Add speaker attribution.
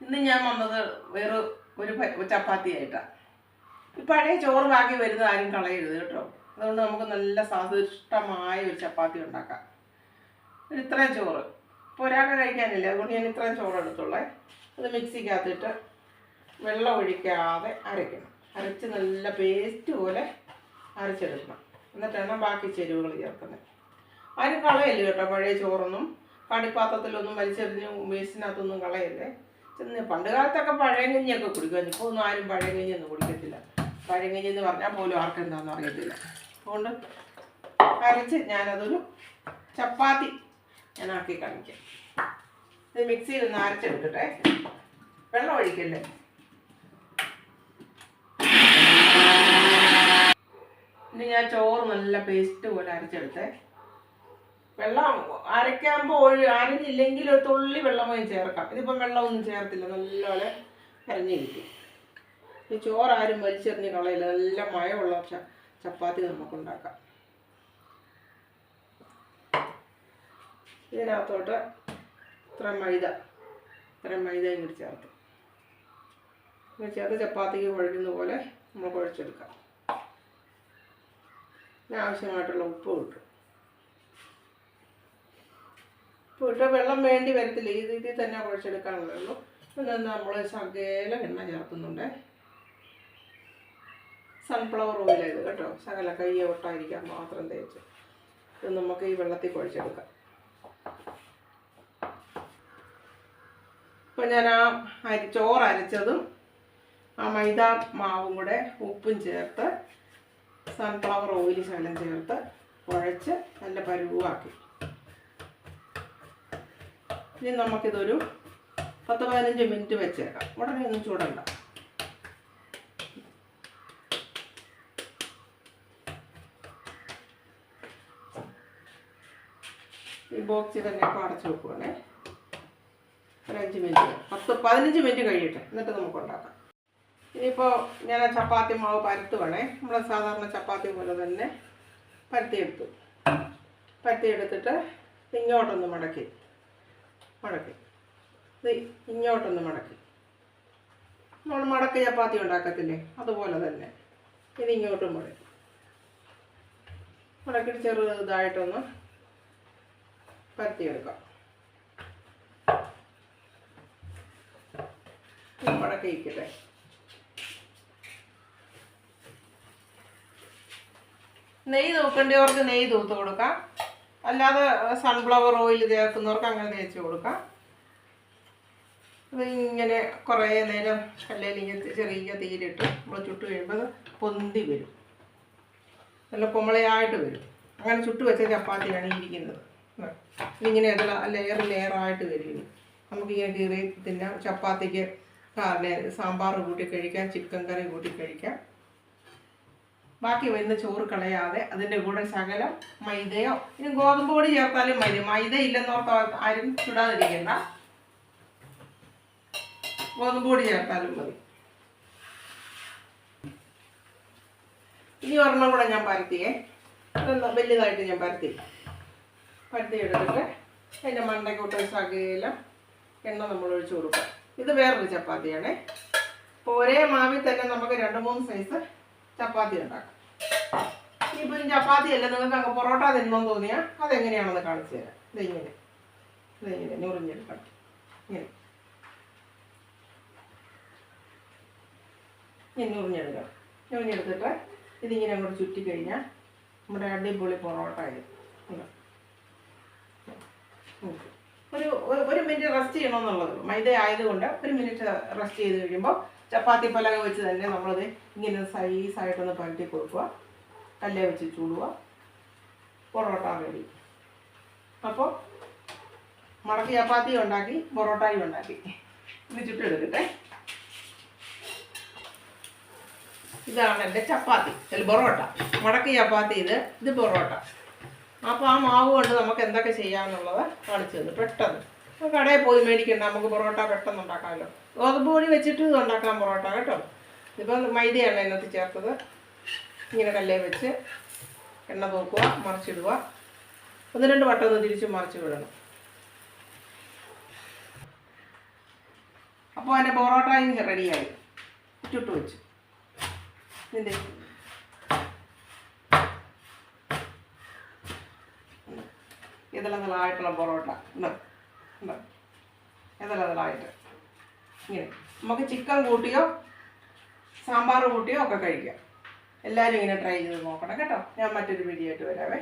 Speaker 1: ഇന്ന് ഞാൻ വന്നത് വേറെ ഒരു ചപ്പാത്തി ആയിട്ടാണ് ഈ പഴയ ചോറ് ബാക്കി വരുന്നത് ആരും കളയരുത് കേട്ടോ. അതുകൊണ്ട് നമുക്ക് നല്ല സ്വാദിഷ്ടമായ ഒരു ചപ്പാത്തി ഉണ്ടാക്കാം. ഒരു ഇത്രയും ചോറ്. ഇപ്പോൾ ഒരാൾക്ക് കഴിക്കാനില്ല. അതുകൊണ്ട് ഞാൻ ഇത്രയും ചോറ് എടുത്തുള്ളേ. അത് മിക്സിക്കകത്തിട്ട് വെള്ളം ഒഴിക്കാതെ അരയ്ക്കണം. അരച്ച് നല്ല പേസ്റ്റ് പോലെ അരച്ചെടുക്കണം. എന്നിട്ടാണ് ബാക്കി ചേരുവകൾ ചേർക്കുന്നത്. ആരും കളയല്ലേ കേട്ടോ പഴയ ചോറൊന്നും? കടിപ്പാത്രത്തിലൊന്നും വലിച്ചെറിഞ്ഞ് വേസ്റ്റിനകത്തൊന്നും കളയല്ലേ? ചെന്ന് പണ്ട് കാലത്തൊക്കെ പഴയങ്ങഞ്ഞിയൊക്കെ കുടിക്കുമായിരുന്നു. ഇപ്പോൾ ഒന്നും ആരും പഴയങ്കഞ്ഞിയൊന്നും കുടിക്കത്തില്ല. പഴയങ്ങഞ്ഞി എന്ന് പറഞ്ഞാൽ പോലും ആർക്കെന്താണെന്ന് അറിയത്തില്ല. അതുകൊണ്ട് അരച്ച് ഞാനതൊരു ചപ്പാത്തി ഞാൻ ആക്കി കാണിക്കാം. ഇത് മിക്സിയിൽ ഒന്ന് അരച്ചെടുക്കട്ടെ വെള്ളം ഒഴിക്കല്ലേ? ഇനി ഞാൻ ചോറ് നല്ല പേസ്റ്റ് പോലെ അരച്ചെടുത്തേ. വെള്ളം അരയ്ക്കുമ്പോൾ ഒഴി അരഞ്ഞില്ലെങ്കിൽ ഒരു തുള്ളി വെള്ളം പോയി ചേർക്കാം. ഇതിപ്പം വെള്ളമൊന്നും ചേർത്തില്ല. നല്ലപോലെ അരഞ്ഞ് കിട്ടും. ഈ ചോറ് ആരും വലിച്ചെറിഞ്ഞ് കളയില്ല. നല്ല മയമുള്ള ച- ചപ്പാത്തി നമുക്കുണ്ടാക്കാം. ഇതിനകത്തോട്ട് ഇത്ര മൈദ ഇത്ര മൈദയും കൂടി ചേർത്ത്. ചേർത്ത് ചപ്പാത്തിക്ക് കുഴക്കുന്ന പോലെ നമ്മൾ കുഴച്ചെടുക്കാം ഇതിനാവശ്യമായിട്ടുള്ള ഉപ്പ് കിട്ടും. ഉപ്പ് വെള്ളം വേണ്ടി വരത്തില്ല. ഈ രീതിയിൽ തന്നെ കുഴച്ചെടുക്കാനുള്ളൂ പിന്നെ നമ്മൾ ശകല എണ്ണ ചേർക്കുന്നുണ്ട്. സൺഫ്ലവർ ഓയിലായത് കേട്ടോ. ശകല കയ്യെ ഒട്ടായിരിക്കാൻ മാത്രം തേച്ച് ഇത് നമുക്ക് ഈ വെള്ളത്തിൽ കുഴച്ചെടുക്കാം. ഇപ്പം ഞാൻ ആ അരി ചോറ് അരച്ചതും ആ മൈദ മാവും കൂടെ ഉപ്പും ചേർത്ത് സൺഫ്ലവർ ഓയിൽ ശകലം ചേർത്ത് കുഴച്ച് നല്ല പരുവാക്കി. ഇനി നമുക്കിതൊരു പത്ത് പതിനഞ്ച് മിനിറ്റ് വെച്ചേക്കാം. ഉടനെ ഒന്നും ചൂടണ്ട. ഈ ബോക്സിൽ തന്നെ ഇപ്പോൾ അടച്ചു വെക്കുവാണേ. ഒരു അഞ്ച് മിനിറ്റ് പത്ത് പതിനഞ്ച് മിനിറ്റ് കഴിയട്ടെ എന്നിട്ട് നമുക്ക് ഉണ്ടാക്കാം ഇനിയിപ്പോൾ ഞാൻ ചപ്പാത്തി മാവ് പരത്തുവാണേ. നമ്മൾ സാധാരണ ചപ്പാത്തി പോലെ തന്നെ പരത്തിയെടുത്തു. പരത്തിയെടുത്തിട്ട് ഇങ്ങോട്ടൊന്ന് മടക്കി. മടക്കി. ഇങ്ങോട്ടൊന്ന് മടക്കി. നമ്മൾ മടക്ക ചപ്പാത്തി ഉണ്ടാക്കത്തില്ലേ? അതുപോലെ തന്നെ. ഇത് ഇങ്ങോട്ടും മടക്കി. മടക്കിയിട്ട് ചെറുതായിട്ടൊന്ന് പരത്തിയെടുക്കാം. മടക്കി ഇരിക്കട്ടെ. നെയ്യ് തൂക്കേണ്ടവർക്ക് നെയ്യ് തൂത്ത് കൊടുക്കാം. അല്ലാതെ സൺഫ്ലവർ ഓയിൽ ചേർക്കുന്നവർക്ക് അങ്ങനെ തേച്ച് കൊടുക്കാം. അത് ഇങ്ങനെ കുറേ നേരം അല്ലെങ്കിൽ ഇങ്ങനെ ചെറിയ തീരിട്ട് നമ്മൾ ചുട്ട് കഴിയുമ്പോൾ പൊന്തി വരും. നല്ല കുമളയായിട്ട് വരും. അങ്ങനെ ചുട്ട് വെച്ച ചപ്പാത്തിയാണ് ഇരിക്കുന്നത്. ഇങ്ങനെ ഇതള ലെയർ ലെയറായിട്ട് വരും നമുക്ക് ഇങ്ങനെ കീറി തിന്നാം. ചപ്പാത്തിക്ക് സാമ്പാർ കൂട്ടി കഴിക്കാം ചിക്കൻ കറി കൂട്ടി കഴിക്കാം. ബാക്കി വരുന്ന ചോറ് കളയാതെ അതിന്റെ കൂടെ ശകലം മൈദയോ ഇനി ഗോതമ്പ് പൊടി ചേർത്താലും മതി. മൈദ ഇല്ലെന്നോർത്ത് ആരും ചുടാതിരിക്കണ്ട. ഗോതമ്പ് പൊടി ചേർത്താലും മതി. ഇനി ഒരെണ്ണം കൂടെ ഞാൻ പരത്തിയേ. അതെന്താ വലുതായിട്ട് ഞാൻ പരത്തി. പരത്തി എടുത്തിട്ട് അതിന്റെ മണ്ടയ്ക്കോട്ട് ശകലം എണ്ണ നമ്മൾ ഒഴിച്ചു കൊടുക്കാം ഇത് വേറൊരു ചപ്പാത്തിയാണേ. അപ്പോൾ ഒരേ മാവിൽ തന്നെ നമുക്ക് രണ്ട് മൂന്ന് സൈസ് ചപ്പാത്തി ഉണ്ടാക്കാം. ഇപ്പം ചപ്പാത്തി അല്ല നിങ്ങൾക്ക് അങ്ങ് പൊറോട്ട തിന്നോന്ന് തോന്നിയാൽ അതെങ്ങനെയാണെന്ന് കാണിച്ചു തരാം. ഇതിങ്ങനെ ഇതിങ്ങനെ ഞുറിഞ്ഞെടുക്കണം ഇങ്ങനെ ഇങ്ങനെ. ഞുറിഞ്ഞെടുക്കണം. ഞുറിഞ്ഞെടുത്തിട്ട് ഇതിങ്ങനെ അങ്ങോട്ട് ചുറ്റി കഴിഞ്ഞാൽ നമ്മുടെ അടിപൊളി പൊറോട്ട ആയി ഒരു- ഒരു മിനിറ്റ് റെസ്റ്റ് ചെയ്യണമെന്നുള്ളത് മൈദ ആയതുകൊണ്ട് ഒരു മിനിറ്റ് റെസ്റ്റ് ചെയ്ത് കഴിയുമ്പോൾ ചപ്പാത്തി പലക വെച്ച് തന്നെ നമ്മളത് ഇങ്ങനെ സൈസായിട്ടൊന്ന് പരത്തി കൊടുക്കുക. കല്ലേ വെച്ച് ചൂടുക. പൊറോട്ട റെഡി അപ്പോൾ മടക്കി ചപ്പാത്തി ഉണ്ടാക്കി പൊറോട്ടയും ഉണ്ടാക്കി. ഇത് ചുട്ടെടുക്കട്ടെ. ഇതാണ് എന്റെ ചപ്പാത്തി. അല്ല പൊറോട്ട. മടക്കി ചപ്പാത്തി ഇത്. ഇത് പൊറോട്ട. അപ്പോൾ ആ മാവ് കൊണ്ട് നമുക്ക് എന്തൊക്കെ ചെയ്യാമെന്നുള്ളത് കാണിച്ചു തന്നു. പെട്ടെന്ന്. കടയിൽ പോയി മേടിക്കണ്ട നമുക്ക് പൊറോട്ട പെട്ടെന്ന് ഉണ്ടാക്കാമല്ലോ. ഗോതമ്പ് പൊടി വെച്ചിട്ട് ഉണ്ടാക്കാം പൊറോട്ട കേട്ടോ? ഇപ്പം മൈദയാണ് അതിനകത്ത് ചേർത്തത്. ഇങ്ങനെ കല്ലേ വെച്ച് എണ്ണ തൂക്കുക മറിച്ചിടുക. ഒന്ന് രണ്ട് വട്ടം ഒന്ന് തിരിച്ച് മറിച്ച് വിടണം. അപ്പോൾ അപ്പോൾ എന്റെ പൊറോട്ടയും റെഡിയായി. ചുട്ടു വെച്ച്. ഇതിന്റെ ഇതെല്ലാം നല്ലതായിട്ടുള്ള പൊറോട്ട. ഉണ്ടോ ഉണ്ടോ ഇങ്ങനെ. നമുക്ക് ചിക്കൻ കൂട്ടിയോ സാമ്പാർ കൂട്ടിയോ ഒക്കെ കഴിക്കാം. എല്ലാവരും ഇങ്ങനെ ട്രൈ ചെയ്ത് നോക്കണം കേട്ടോ. ഞാൻ മറ്റൊരു വീഡിയോ ആയിട്ട് വരാവേ.